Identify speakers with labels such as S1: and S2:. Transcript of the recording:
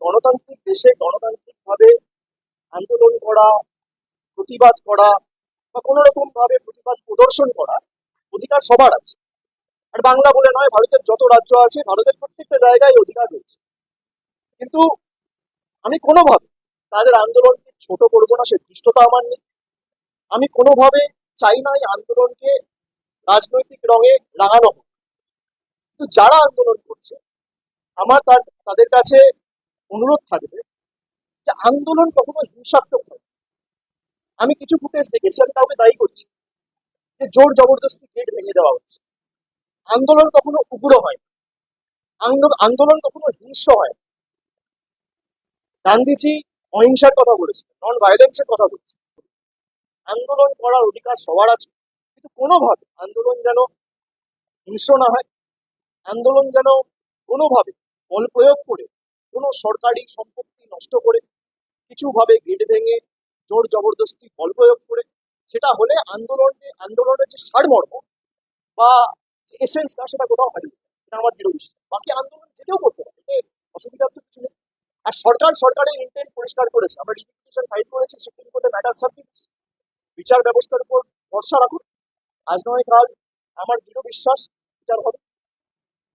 S1: গণতান্ত্রিক দেশে গণতান্ত্রিকভাবে আন্দোলন করা, প্রতিবাদ করা বা কোনো রকম ভাবে প্রতিবাদ প্রদর্শন করা অধিকার সবার আছে। আর বাংলা বলে নয়, ভারতের যত রাজ্য আছে, ভারতের প্রত্যেকটা জায়গায় অধিকার রয়েছে। কিন্তু আমি কোনোভাবে তাদের আন্দোলনকে ছোট করব না, সে দৃষ্টতা আমার নেই। আমি কোনোভাবে চাই না এই আন্দোলনকে রাজনৈতিক রঙে রাঙানো হোক। কিন্তু যারা আন্দোলন করছে, আমার তার, তাদের কাছে অনুরোধ থাকবে যে আন্দোলন কখনো হিংসাত্মক নয়। আমি কিছু ফুটেজ দেখেছি, আমি কাউকে দায়ী করছি যে জোর জবরদস্তি গেট ভেঙে দেওয়া হচ্ছে। আন্দোলন কখনো উগ্র হয় আন্দোলন কখনো হিংস্র হয় গান্ধীজি অহিংসার কথা বলেছেন নন ভায়োলেন্সের কথা বলেছে আন্দোলন করার অধিকার সবার আছে, কিন্তু কোনোভাবে আন্দোলন যেন হিংস্র না হয়, আন্দোলন যেন কোনোভাবে বল প্রয়োগ করে কোনো সরকারি সম্পত্তি নষ্ট করে, কিছুভাবে গেট ভেঙে, জোর জবরদস্তি, বল প্রয়োগ করে, সেটা হলে আন্দোলনে, আন্দোলনের যে সারমর্ম বা এসেন্সটা সেটা কোথাও হারিয়ে। এটা আমার দৃঢ় বিশ্বাস। বাকি আন্দোলন যেতেও করতে পারে, এতে অসুবিধার তো কিছু নেই। আর সরকার সরকারের ইন্টেন্ট পরিষ্কার করেছে। আমরা রিপিটেশন ফাইল করেছি সুপ্রিম কোর্টে ম্যাটার সাবজেক্ট বিচার ব্যবস্থার উপর ভরসা রাখুন। আজ নয় কাল, আমার দৃঢ় বিশ্বাস, বিচার হবে।